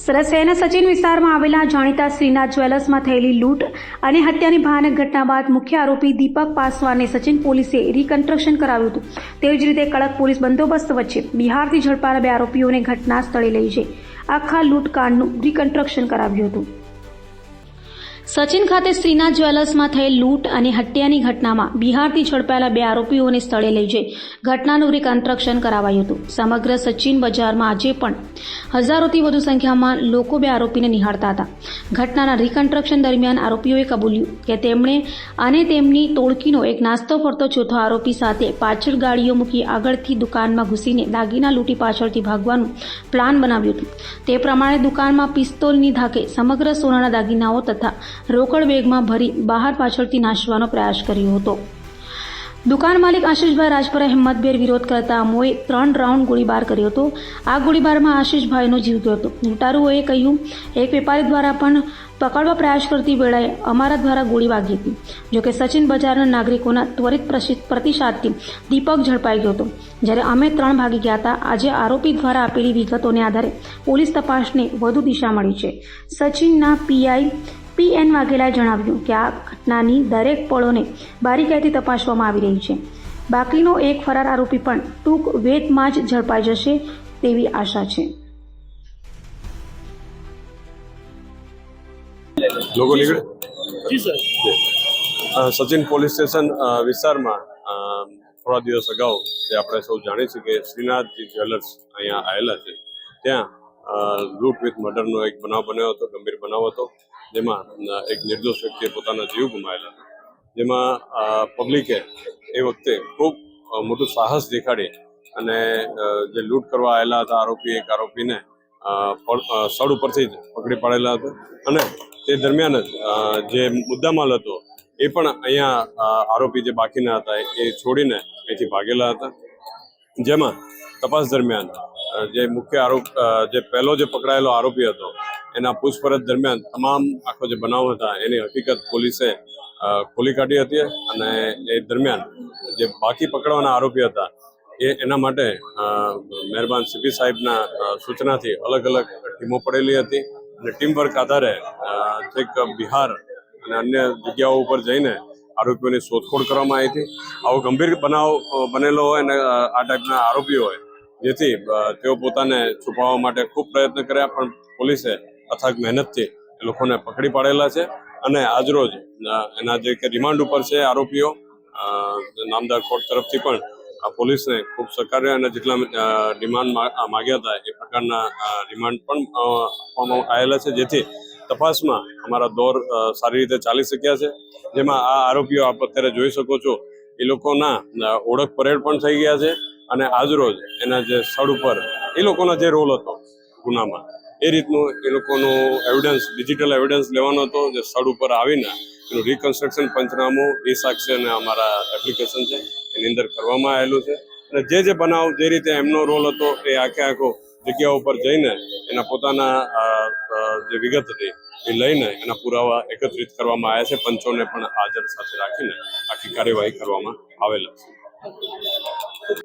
સરસૈયાના સચિન વિસ્તારમાં આવેલા જાણીતા શ્રીનાથ જ્વેલર્સમાં થયેલી લૂંટ અને હત્યાની ભયાનક ઘટના બાદ મુખ્ય આરોપી દીપક પાસવાનને સચિન પોલીસે રિકન્સ્ટ્રક્શન કરાવ્યું હતું. તેવી જ રીતે કડક પોલીસ બંદોબસ્ત વચ્ચે બિહારથી ઝડપાયેલા બે આરોપીઓને ઘટના સ્થળે લઈ જઈ આખા લૂંટકાંડનું રિકન્સ્ટ્રક્શન કરાવ્યું હતું. સચિન ખાતે શ્રીનાથ જ્વેલર્સમાં થયેલ લૂંટ અને હત્યાની ઘટનામાં બિહારથી ઝડપાયેલા બે આરોપીઓને સ્થળે લઈ જઈ ઘટનાનું રિકન્સ્ટ્રક્શન કરાવાયું હતું. સમગ્ર સચિન બજારમાં આજે પણ હજારોથી વધુ સંખ્યામાં લોકો બે આરોપીને નિહાળતા હતા. ઘટનાના રિકન્સ્ટ્રક્શન દરમિયાન આરોપીઓએ કબૂલ્યું કે તેમણે અને તેમની તોડકીનો એક નાસ્તો ફરતો ચોથો આરોપી સાથે પાછળ ગાડીઓ મૂકી આગળથી દુકાનમાં ઘૂસીને દાગીના લૂંટી પાછળથી ભાગવાનું પ્લાન બનાવ્યું હતું. તે પ્રમાણે દુકાનમાં પિસ્તોલની ધાકે સમગ્ર સોનાના દાગીનાઓ તથા રોકડ બેગમાં ભરી બહાર પાછળથી નાશવાનો પ્રયાસ કર્યો હતો. દુકાન માલિક આશીષભાઈ રાજપરા હિંમતભેર વિરોધ કરતા અમોએ ત્રણ રાઉન્ડ ગોળીબાર કર્યો હતો. આ ગોળીબારમાં આશીષભાઈનો જીવ ગયો હતો. લૂંટારુઓએ કહ્યું, એક વેપારી દ્વારા પણ પકડવા પ્રયાસ કરતી વેળાએ અમારા દ્વારા ગોળી વાગી હતી. જોકે સચિન બજારના નાગરિકોના ત્વરિત પ્રતિસાદથી દીપક ઝડપાઈ ગયો હતો. જ્યારે અમે ત્રણ ભાગી ગયા હતા, આજે આરોપી દ્વારા આપેલી વિગતોને આધારે પોલીસ તપાસને વધુ દિશા મળી છે. સચિનના પીઆઈ પી એન વાઘેલાએ જણાવ્યું કે આ ઘટનાની દરેક પળોને બારીકાઈથી તપાસવામાં આવી રહી છે. બાકીનો એક ફરાર આરોપી પણ ટૂંક વેતમાં જ ઝડપાઈ જશે તેવી આશા છે. લોકો નીકળે? જી સર. અ, સચિન પોલીસ સ્ટેશન વિસ્તારમાં અ, થોડા દિવસ અગાઉ જે આપણે સૌ જાણીએ છીએ કે શ્રીનાથજી જ્વેલર્સ અહીંયા આવેલા છે. ત્યાં લૂંટ વિથ મર્ડરનો એક બનાવ બન્યો હતો ગંભીર બનાવ હતો. જેમાં એક નિર્દોષ વ્યક્તિએ પોતાનો જીવ ગુમાવેલા. જેમાં પબ્લિકે એ વખતે ખૂબ મોટું સાહસ દેખાડી અને જે લૂંટ કરવા આવેલા હતા આરોપી, એક આરોપીને સ્થળ ઉપરથી જ પકડી પાડેલા હતા. અને તે દરમિયાન જ જે મુદ્દામાલ હતો એ પણ અહીંયા આરોપી જે બાકીના હતા એ છોડીને અહીંથી ભાગેલા હતા. જેમાં તપાસ દરમિયાન જે મુખ્ય આરોપ જે પહેલો જે પકડાયેલો આરોપી હતો એના પૂછપરછ દરમિયાન તમામ આખો જે બનાવ હતા, એની હકીકત પોલીસે ખોલી કાઢી હતી અને એ દરમિયાન જે બાકી પકડવાના આરોપી હતા, એ એના માટે મહેરબાન સીપી સાહેબના સૂચનાથી અલગ અલગ ટીમો પડેલી હતી અને ટીમ વર્ક આધારે છેક બિહાર અને અન્ય જગ્યાઓ ઉપર જઈને આરોપીઓની શોધખોળ કરવામાં આવી હતી. આવો ગંભીર બનાવ બનેલો હોય અને આ ટાઈપના આરોપીઓ હોય, જેથી તેઓ પોતાને છુપાવવા માટે ખૂબ પ્રયત્ન કર્યા, પણ પોલીસે અથાગ મહેનતથી એ લોકોને પકડી પાડેલા છે અને આજરોજ એના જે કે રિમાન્ડ ઉપર છે આરોપીઓ નામદાર કોર્ટ તરફથી પણ પોલીસને ખૂબ સહકાર્ય અને જેટલા અ, માગ્યા હતા એ પ્રકારના રિમાન્ડ પણ આપવામાં આવેલા છે. જેથી તપાસમાં અમારા દોર સારી રીતે ચાલી શક્યા છે. જેમાં આ આરોપીઓ આપ અત્યારે જોઈ શકો છો એ લોકોના ઓળખ પરેડ પણ થઈ ગયા છે અને આજરોજ એના જે સ્થળ ઉપર એ લોકોનો જે રોલ હતો ગુનામાં એ રીતનું એ લોકોનું એવિડન્સ ડિજિટલ એવિડન્સ લેવાનો હતો, જે સ્થળ ઉપર આવીને એનું રિકન્સ્ટ્રક્શન પંચનામું, એ સાક્ષી અને અમારા એપ્લિકેશન છે, એની અંદર કરવામાં આવેલું છે. અને જે જે બનાવ, જે રીતે એમનો રોલ હતો, એ આખે આખો જગ્યા ઉપર જઈને એના પોતાના જે વિગત હતી એ લઈને એના પુરાવા એકત્રિત કરવામાં આવ્યા છે. પંચોને પણ હાજર સાથે રાખીને આખી કાર્યવાહી કરવામાં આવેલા છે.